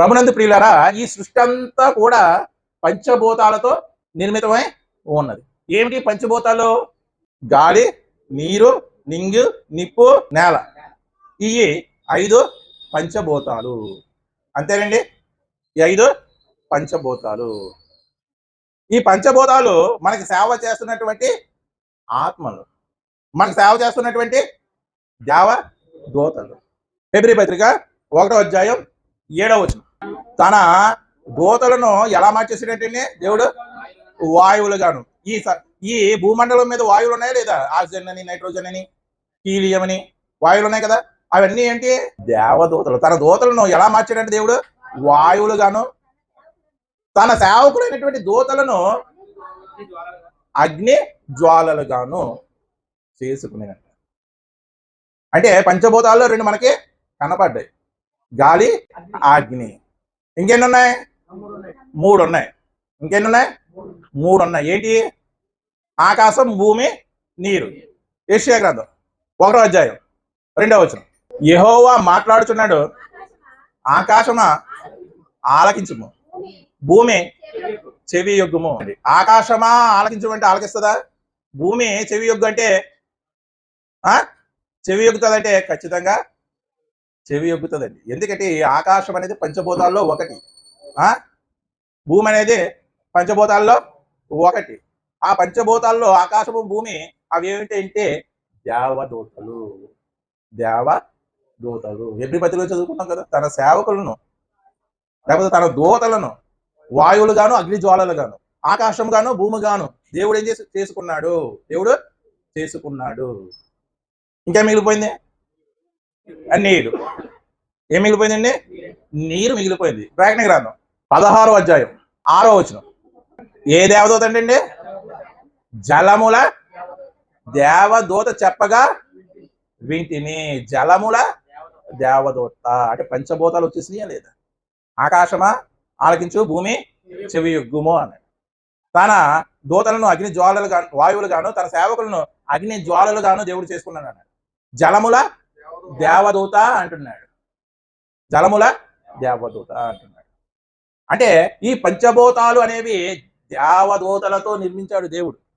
ప్రభునందు ప్రియులారా ఈ సృష్టి అంతా కూడా పంచభూతాలతో నిర్మితమై ఉన్నది. ఏమిటి పంచభూతాలు? గాలి నీరు నింగు నిప్పు నేల. ఇవి ఐదు పంచభూతాలు. అంతేనండి? ఈ ఐదు పంచభూతాలు. ఈ పంచభూతాలు మనకి సేవ చేస్తున్నటువంటి ఆత్మలు. మనకు సేవ చేస్తున్నటువంటి దేవ దూతలు. ఫిబ్రి పత్రిక ఒకటో అధ్యాయం ఏడవ వచ్చిన తన దూతలను ఎలా మార్చేసాడంటే దేవుడు? వాయువులుగాను ఈ స- ఈ భూమండలం మీద వాయువులు ఉన్నాయా లేదా? ఆక్సిజన్ అని నైట్రోజన్ అని హీలియం అని వాయువులు ఉన్నాయి కదా? అవన్నీ ఏంటి? దేవదూతలు. తన దూతలను ఎలా మార్చాడంటే దేవుడు? వాయువులుగాను తన సేవకులైనటువంటి దూతలను అగ్ని జ్వాలలుగాను చేసుకునేదంట. అంటే పంచభూతాల్లో రెండు మనకి కనపడ్డాయి. గాలి అగ్ని. ఇంకెన్ని ఉన్నాయి మూడు ఉన్నాయి ఇంకెన్ని ఉన్నాయి మూడు ఉన్నాయి ఏంటి? ఆకాశం భూమి నీరు. ఏషియా గ్రంథం. ఒకటో అధ్యాయం. రెండవ వచనం. యహోవా మాట్లాడుచున్నాడు. ఆకాశమా? ఆలకించుము. భూమి చెవి యొగ్గుము. ఆకాశమా? ఆలకించమంటే ఆలకిస్తుందా? భూమి చెవి యొగ్గు అంటే ఆ? చెవి యొగ్గుతుందంటే ఖచ్చితంగా చెవి యొగ్గుతుందండి ఎందుకంటే ఈ ఆకాశం అనేది పంచభూతాల్లో ఒకటి. ఆ? భూమి అనేది పంచభూతాల్లో ఒకటి. ఆ పంచభూతాల్లో ఆకాశము భూమి అవి ఏమిటంటే దేవదూతలు. దేవదూతలు. ఎబ్రిపతిలో చదువుకున్నాం కదా తన సేవకులను లేకపోతే తన దూతలను వాయువులు గాను అగ్ని జ్వాలలు గాను ఆకాశం గాను భూమి గాను దేవుడు ఏం చేసి చేసుకున్నాడు? దేవుడు చేసుకున్నాడు. ఇంకేం మిగిలిపోయింది? నీరు ఏం మిగిలిపోయిందండి? నీరు మిగిలిపోయింది. ప్రకటన గ్రంథం. పదహారో అధ్యాయం. ఆరో వచనం. ఏ దేవదూత అండి జలముల దేవదూత చెప్పగా వింటిని జలముల దేవదూత. అంటే పంచభూతాలు వచ్చేసినాయా లేదా? ఆకాశమా? ఆలకించు భూమి చెవి యొగ్గుము అన్నాడు తన దూతలను అగ్ని జ్వాలలు గాను వాయువులు గాను తన సేవకులను అగ్ని జ్వాలలు గాను దేవుడు చేసుకున్నాడు అన్నాడు. జలముల దేవదూత అంటున్నాడు. జలముల దేవదూత అంటున్నాడు. అంటే ఈ పంచభూతాలు అనేవి దేవదూతలతో నిర్మించాడు దేవుడు.